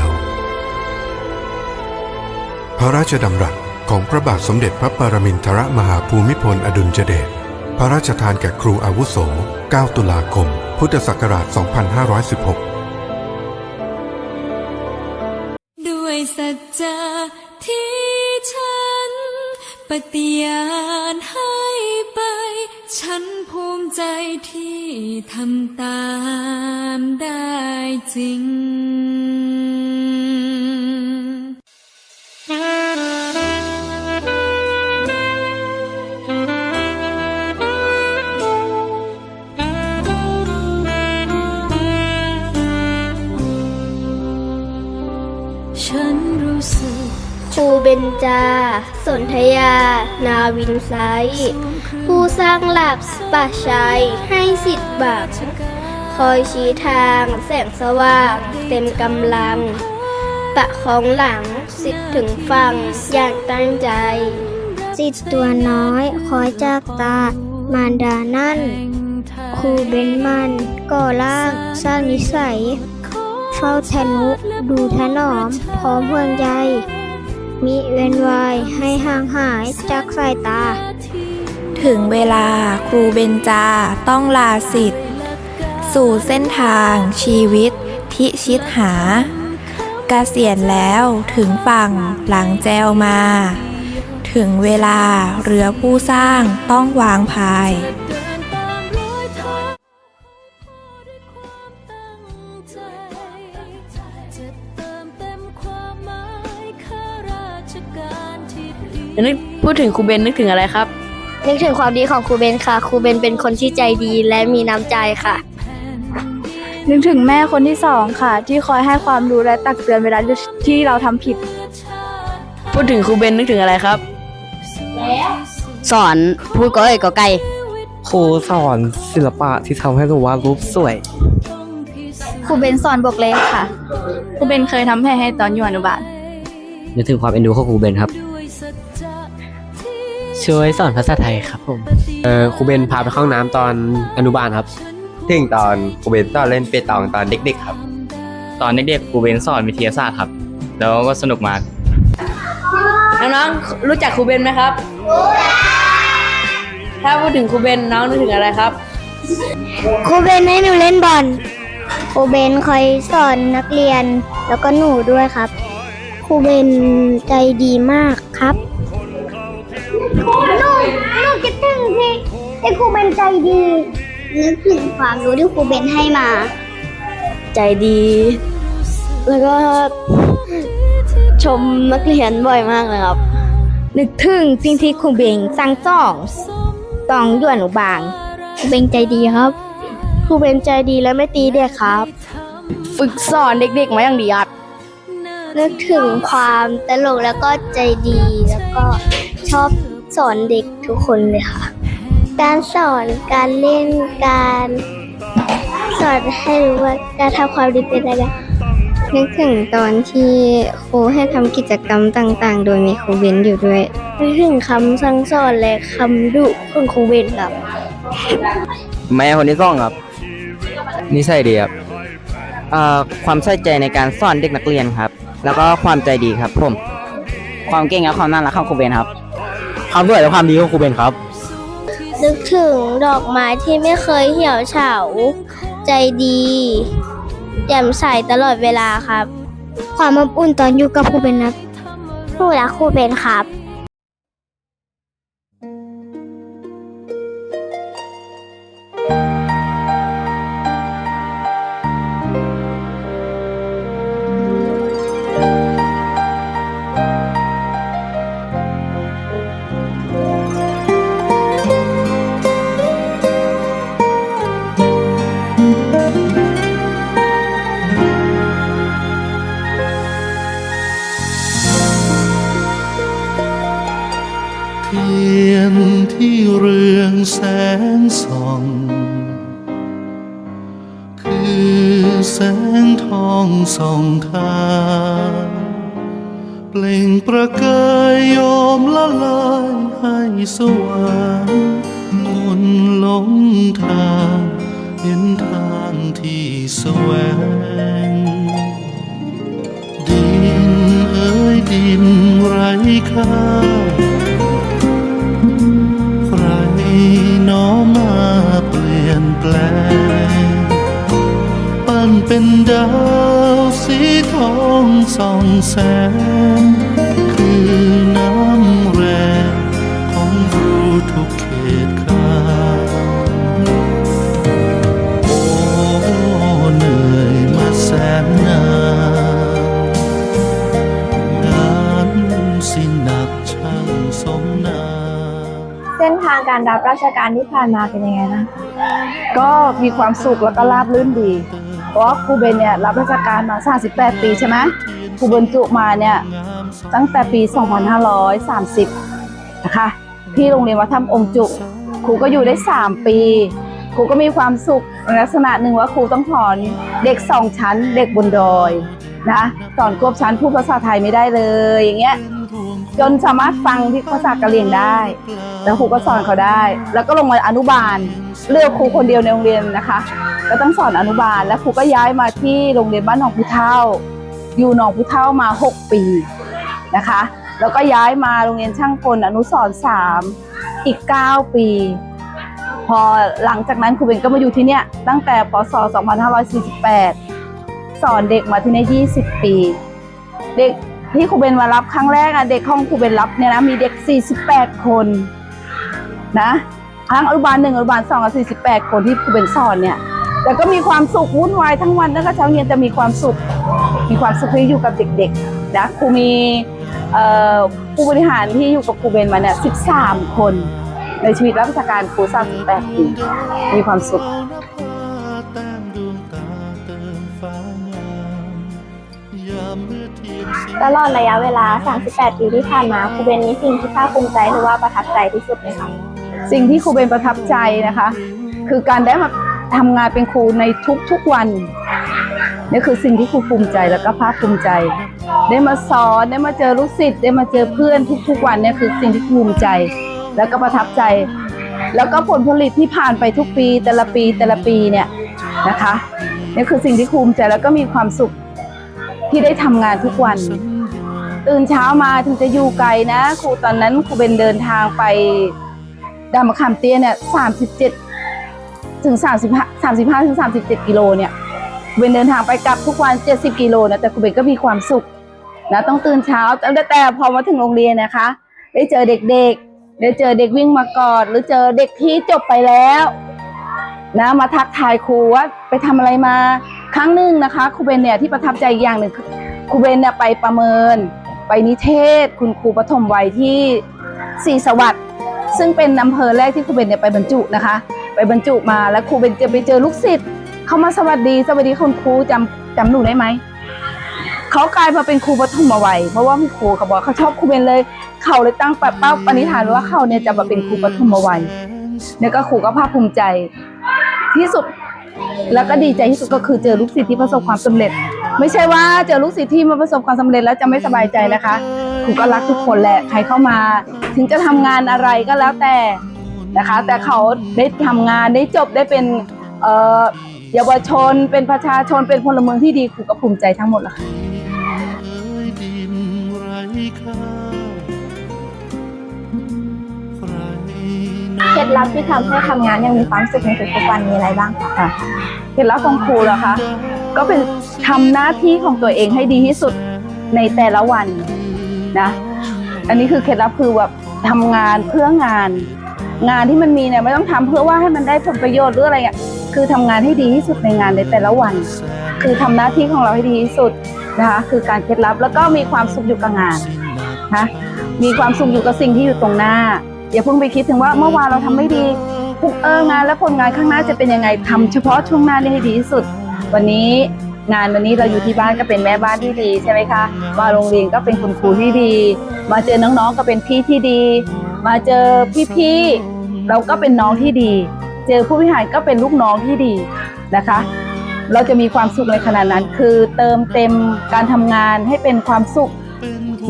ว พระราชดำรัสของพระบาทสมเด็จพระปรมินทรมหาภูมิพลอดุลยเดช พระราชทานแก่ครูอาวุโส 9 ตุลาคม พุทธศักราช 2516 ด้วยสัจจะที่ฉัน ปฏิญาณให้ไป ฉันภูมิใจที่ทำตามได้จริง ฉันรู้สึกครูเบญจา สนธยา นาวินไซต์ผู้สร้างหลักป่าชัยให้สิทธิ์บักคอยชี้ทางแสงสว่าง เต็มกำลังประคองหลังสิทธิ์ถึงฟังอย่างตั้งใจจิตตัวน้อยคอยจากตามารดานั่น ครูเบนมันก่อร่างสร้างนิสัย เฝ้าทนุดูถนอม พร้อมห่วงใยมิเว้นวายให้ห่างหายจากสายตา ถึงเวลาครูเบญจาต้องลาสิทธิ์ สู่เส้นทางชีวิตที่ชิดหาเกษียณแล้วถึงฝั่งหลังแจวมา ถึงเวลาเรือผู้สร้างต้องวางพาย นึกพูดถึงครูเบนนึกถึงอะไรครับ นึกถึงความดีของครูเบนค่ะ ครูเบนเป็นคนที่ใจดีและมีน้ำใจค่ะ นึกถึงแม่คนที่สองค่ะ ที่คอยให้ความรู้และตักเตือนเวลาที่เราทำผิด พูดถึงครูเบนนึกถึงอะไรครับ สอนพูดก็เอ้ยก็ไกลครูสอนศิลปะที่ทำให้รู้ว่ารูปสวย ครูเบนสอนบวกเลขค่ะ ครูเบนเคยทำแผลให้ตอนอยู่อนุบาล นึกถึงความเอ็นดูของครูเบนครับ ช่วยสอนภาษาไทยครับผม เออครูเบนพาไปเข้าห้องน้ำตอนอนุบาลครับ ถึงตอนครูเบนตอนเล่นเปตองตอนเด็กๆครับ ตอนเด็กๆครูเบนสอนวิทยาศาสตร์ครับ แล้วก็สนุกมาก น้องๆ รู้จักครูเบนไหมครับถ้าพูดถึงครูเบนน้องนึกถึงอะไรครับ ครูเบนให้หนูเล่นบอล ครูเบนคอยสอนนักเรียนแล้วก็หนูด้วยครับ ครูเบนใจดีมากครับ ที่ที่ครูเบนใจดีนึกถึงความรู้ที่ครูเบนให้มา ใจดี แล้วก็ชมนักเรียนบ่อยมากเลยครับ นึกถึงสิ่งที่ครูเบงสั่งสอนตองด่วนอุบางครูเบงใจดีครับครูเบนใจดีและไม่ตีเด็กครับ ฝึกสอนเด็กๆมาอย่างดีครับนึกถึงความตลกแล้วก็ใจดีแล้วก็ชอบสอนเด็กทุกคนเลยค่ะ การสอนการเล่นการสอนให้รู้ว่าการทำความดีเป็นอะไรนึกถึงตอนที่ครูให้ทำกิจกรรมต่าง ๆ โดยมีครูเบนอยู่ด้วยนึกถึงคำสั่งสอนและคำดุของครูเบนครับ แม่คนที่สองครับนิสัยดีครับเอ่อความใส่ใจในการสอนเด็กนักเรียนครับ แล้วก็ความใจดีครับผม ความเก่งและความน่ารักของครูเบนครับ ความสวยและความดีของครูเบนครับ นึกถึงดอกไม้ที่ไม่เคยเหี่ยวเฉา ใจดีแจ่มใสตลอดเวลาครับ ความอบอุ่นตอนอยู่กับครูเบนนะผู้รักครูเบนครับ งแสงส่อง คือแสงทองส่องทางเปล่งประกายโยมละลายให้สว่างคนหลงทางเห็นทางที่แสวง ดินเอ้ยดินไร้ค่า ส่องแสงคือน้ำแรงของครูทุกเขตขาโอ้เหนื่อยมาแสนนานงานสิหนักช่างสมนาเส้นทางการรับราชการที่ผ่านมาเป็นยังไงบ้างคะก็มีความสุขแล้วก็ราบรื่นดี เพราะว่าครูเบนเนี่ยรับราชการมา 38 ปีใช่ไหม ครูบรรจุมาเนี่ยตั้งแต่ปี 2530 นะคะ ที่โรงเรียนวัดถ้ำองค์จุครูก็อยู่ได้ 3 ปีครูก็มีความสุขลักษณะหนึ่งว่าครูต้องสอนเด็กสองชั้น เด็กบนดอยนะสอนควบชั้นพูดภาษาไทยไม่ได้เลยอย่างเงี้ยจนสามารถฟังที่ภาษากะเหรี่ยงได้ แล้วครูก็สอนเขาได้ แล้วก็ลงมาอนุบาล เลือกครูคนเดียวในโรงเรียนนะคะ ก็ต้องสอนอนุบาล แล้วครูก็ย้ายมาที่โรงเรียนบ้านหนองพุเท่า อยู่หนองพุเท่ามา 6 ปีนะคะ แล้วก็ย้ายมาโรงเรียนช่างกลอนุสรณ์สามอีก 9 ปี พอหลังจากนั้นครูเบนก็มาอยู่ที่เนี่ยตั้งแต่พศ2548 สอนเด็กมาที่นี่20 ปี เด็กที่ครูเบนมารับครั้งแรกอะเด็กห้องครูเบนรับเนี่ยนะมีเด็ก 48 คนนะทั้งอนุบาลหนึ่งอนุบาลสองกับ48คนที่ครูเบนสอนเนี่ยแต่ก็มีความสุขวุ่นวายทั้งวันแล้วก็เช้าเย็นจะมีความสุข มีความสุขที่อยู่กับเด็กๆนะครูมีเอ่อผู้บริหารที่อยู่กับครูเบนมาเนี่ย 13 คน ในชีวิตรับราชการครู38ปีมีความสุขแต้มดวงตาเติมฟ้างามยามเมื่อเทียนสีตลอดระยะเวลา 38 ปีที่ผ่านมาครูเบนมีสิ่งที่ภาคภูมิใจหรือว่าประทับใจที่สุดไหมคะสิ่งที่ครูเบนประทับใจนะคะ คือการได้มาทำงานเป็นครูในทุกๆวัน นี่คือสิ่งที่ครูภูมิใจแล้วก็ภาคภูมิใจ ได้มาสอนได้มาเจอลูกศิษย์ได้มาเจอเพื่อนทุกๆวันเนี่ยคือสิ่งที่ภูมิใจ แล้วก็ประทับใจ แล้วก็ผลผลิตที่ผ่านไปทุกปี แต่ละปีแต่ละปีเนี่ยนะคะนี่คือสิ่งที่ภูมิใจแล้วก็มีความสุขที่ได้ทำงานทุกวัน ตื่นเช้ามาถึงจะอยู่ไกลนะ ครูตอนนั้นครูเบนเดินทางไปดามะขามเตี้ยเนี่ยสามสิบเจ็ดถึงสามสิบห้าสามสิบห้าถึงสามสิบเจ็ดกิโลเนี่ย ครูเบนเดินทางไปกลับทุกวันเจ็ดสิบกิโลนะแต่ครูเบนก็มีความสุขนะต้องตื่นเช้าแต่แต่พอมาถึงโรงเรียนนะคะ ได้เจอเด็กๆ ได้เจอเด็กวิ่งมากอดหรือเจอเด็กที่จบไปแล้วนะมาทักทายครูว่าไปทำอะไรมาครั้งหนึ่งนะคะครูเบนเนี่ยที่ประทับใจอีกอย่างหนึ่งคือครูเบนเนี่ยไปประเมิน ไปนิเทศ คุณครูปฐมวัยที่ศรีสวัสดิ์ซึ่งเป็นอำเภอแรกที่ครูเบนเนี่ยไปบรรจุนะคะ ไปบรรจุมาแล้วครูเบนจะไปเจอลูกศิษย์ เขามาสวัสดีสวัสดีคุณครูจำจำหนูได้ไหม เขากลายมาเป็นครูปฐมวัยเพราะว่ามีครูเขาบอกเขาชอบครูเบนเลย เขาเลยตั้งปเป้าปณิธานว่าเขาเนี่ยจะมาเป็นครูปฐมวัยเนี่ยก็ครูก็ภาคภูมิใจที่สุดแล้วก็ดีใจที่สุดก็คือเจอลูกศิษย์ที่ประสบความสำเร็จ ไม่ใช่ว่าเจอลูกศิษย์ที่มาประสบความสำเร็จแล้วจะไม่สบายใจนะคะครูก็รักทุกคนแหละใครเข้ามา ถึงจะทำงานอะไรก็แล้วแต่นะคะ แต่เขาได้ทำงานได้จบได้เป็นเอ่อ เยาวชนเป็นประชาชนเป็นพลเมืองที่ดีครูก็ภูมิใจทั้งหมดละค่ะเอ้ยดินไร้ค่าใครหน้อเคล็ดลับที่ทำให้ทำงานยังมีความสุขในทุกๆวันมีอะไรบ้างคะค่ะเคล็ดลับของครูเหรอคะก็เป็นทำหน้าที่ของตัวเองให้ดีที่สุดในแต่ละวันนะ อันนี้คือเคล็ดลับคือแบบทำงานเพื่องาน งานที่มันมีเนี่ยไม่ต้องทำเพื่อว่าให้มันได้ผลประโยชน์หรืออะไรอะ คือทำงานให้ดีที่สุดในงานในแต่ละวัน คือทำหน้าที่ของเราให้ดีที่สุดนะคะคือการเคล็ดลับแล้วก็มีความสุขอยู่กับงานนะมีความสุขอยู่กับสิ่งที่อยู่ตรงหน้า อย่าเพิ่งไปคิดถึงว่าเมื่อวานเราทำไม่ดีพุ่งเอองานและผลงานข้างหน้าจะเป็นยังไงทำเฉพาะช่วงหน้านี้ให้ดีที่สุด วันนี้งานวันนี้เราอยู่ที่บ้านก็เป็นแม่บ้านที่ดีใช่ไหมคะมาโรงเรียนก็เป็นคุณครูที่ดี มาเจอน้องๆก็เป็นพี่ที่ดี มาเจอพี่ๆเราก็เป็นน้องที่ดี เจอผู้บริหารก็เป็นลูกน้องที่ดีนะคะ เราจะมีความสุขในขณะนั้น คือเติมเต็มการทำงานให้เป็นความสุข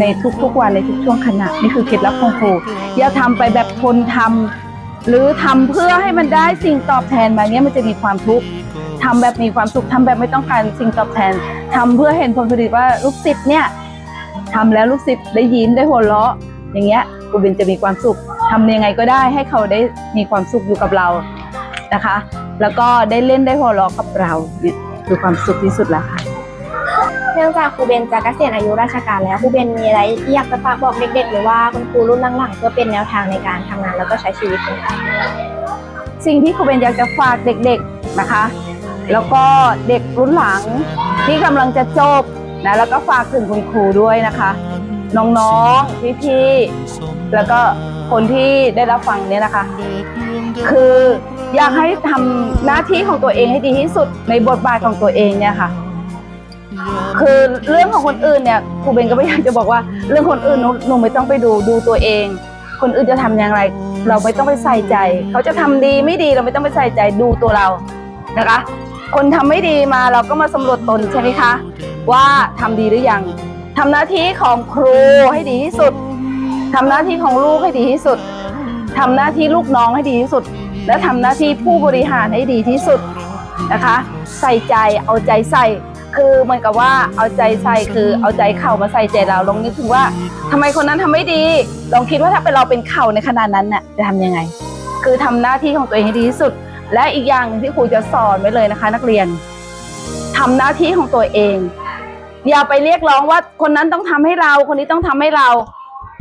ในทุกๆวันในทุกช่วงขณะนี่คือเคล็ดลับของครูอย่าทำไปแบบทนทำหรือทำเพื่อให้มันได้สิ่งตอบแทนมาเนี้ยมันจะมีความทุกข์ทำแบบมีความสุขทำแบบไม่ต้องการสิ่งตอบแทนทำเพื่อเห็นผลผลิตว่าลูกศิษย์เนี่ยทำแล้วลูกศิษย์ได้ยิ้มได้หัวเราะ อย่างเงี้ยครูเบนจะมีความสุขทำยังไงก็ได้ให้เขาได้มีความสุขอยู่กับเรา นะคะ แล้วก็ได้เล่นได้หัวเราะกับเราเนี่ยคือความสุขที่สุดแล้วค่ะ เนื่องจากครูเบนจะเกษียณอายุราชการแล้วครูเบนมีอะไรที่อยากจะฝากบอกเด็กๆ หรือว่าคุณครูรุ่นหลังๆเพื่อเป็นแนวทางในการทำงานแล้วก็ใช้ชีวิตไหมคะสิ่งที่ครูเบนอยากจะฝากเด็กๆนะคะ แล้วก็เด็กรุ่นหลังที่กำลังจะจบนะแล้วก็ฝากถึงคุณครูด้วยนะคะ น้องๆพี่ๆแล้วก็คนที่ได้รับฟังเนี่ยนะคะ คือ อยากให้ทำหน้าที่ของตัวเองให้ดีที่สุดในบทบาทของตัวเองเนี่ยค่ะ คือเรื่องของคนอื่นเนี่ยครูเบนก็ไม่อยากจะบอกว่า เรื่องคนอื่นหนูหนูไม่ต้องไปดูดูตัวเอง คนอื่นจะทำอย่างไร เราไม่ต้องไปใส่ใจ เขาจะทำดีไม่ดีเราไม่ต้องไปใส่ใจดูตัวเรานะคะ คนทำไม่ดีมาเราก็มาสำรวจตนใช่ไหมคะ ว่าทำดีหรือยังทำหน้าที่ของครูให้ดีที่สุดทำหน้าที่ของลูกให้ดีที่สุดทำหน้าที่ลูกน้องให้ดีที่สุด และทำหน้าที่ผู้บริหารให้ดีที่สุดนะคะ ใส่ใจเอาใจใส่ คือเหมือนกับว่าเอาใจใส่คือเอาใจเข่ามาใส่ใจเราลองนึกถึงว่าทำไมคนนั้นทำไม่ดี ลองคิดว่าถ้าเป็นเราเป็นเข่าในขนาดนั้นน่ะจะทำยังไง คือทำหน้าที่ของตัวเองให้ดีที่สุด และอีกอย่างหนึ่งที่ครูจะสอนไว้เลยนะคะ นักเรียนทำหน้าที่ของตัวเองอย่าไปเรียกร้องว่าคนนั้นต้องทำให้เรา คนนี้ต้องทำให้เรา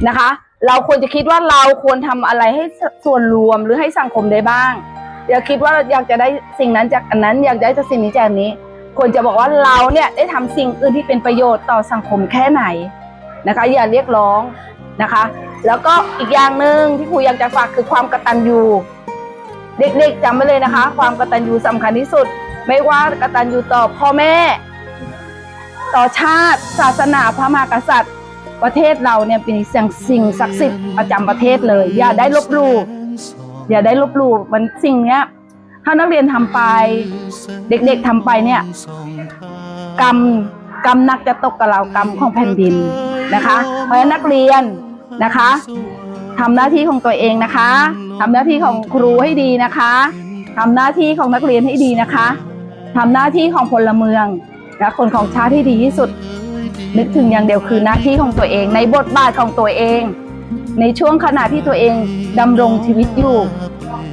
นะคะ เราควรจะคิดว่าเราควรทำอะไรให้ส่วนรวมหรือให้สังคมได้บ้าง อย่าคิดว่าอยากจะได้สิ่งนั้นจากอันนั้น อยากได้จากสิ่งนี้จากนี้ ควรจะบอกว่าเราเนี่ยได้ทำสิ่งอื่นที่เป็นประโยชน์ต่อสังคมแค่ไหนนะคะ อย่าเรียกร้องนะคะ แล้วก็อีกอย่างหนึ่งที่ครูอยากจะฝากคือความกตัญญูเด็กๆจำไว้เลยนะคะ ความกตัญญูสำคัญที่สุด ไม่ว่ากตัญญูต่อพ่อแม่ ต่อชาติ ศาสนาพระมหากษัตริย์ ประเทศเราเนี่ยเป็นสิ่งสิ่งศักดิ์สิทธิ์ประจำประเทศเลย อย่าได้ลบหลู่อย่าได้ลบหลู่มันสิ่งเนี้ย ถ้านักเรียนทำไป เด็กๆทำไปเนี่ย กรรมกรรมนักจะตกกับเรากรรมของแผ่นดินนะคะ เพราะฉะนั้นนักเรียนนะคะทำหน้าที่ของตัวเองนะคะทำหน้าที่ของครูให้ดีนะคะทำหน้าที่ของนักเรียนให้ดีนะคะทำหน้าที่ของพลเมืองและคนของชาติที่ดีที่สุด นึกถึงอย่างเดียวคือหน้าที่ของตัวเอง ในบทบาทของตัวเอง ในช่วงขณะที่ตัวเองดำรงชีวิตอยู่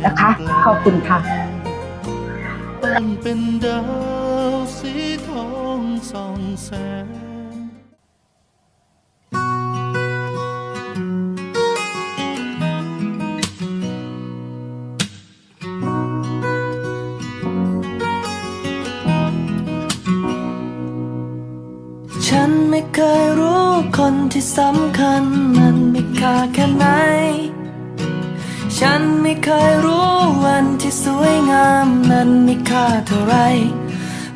นะคะ ขอบคุณค่ะปั้นเป็นดาวสีทองส่องแสง คนที่สำคัญมันมีค่าแค่ไหน ฉันไม่เคยรู้วันที่สวยงามนั้นมีค่าเท่าไร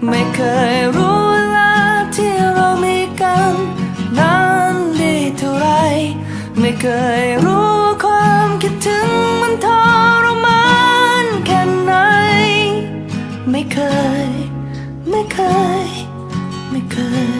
ไม่เคยรู้เวลาที่เรามีกันนั้นดีเท่าไร ไม่เคยรู้ความคิดถึงมันทรมานแค่ไหน ไม่เคย ไม่เคย ไม่เคย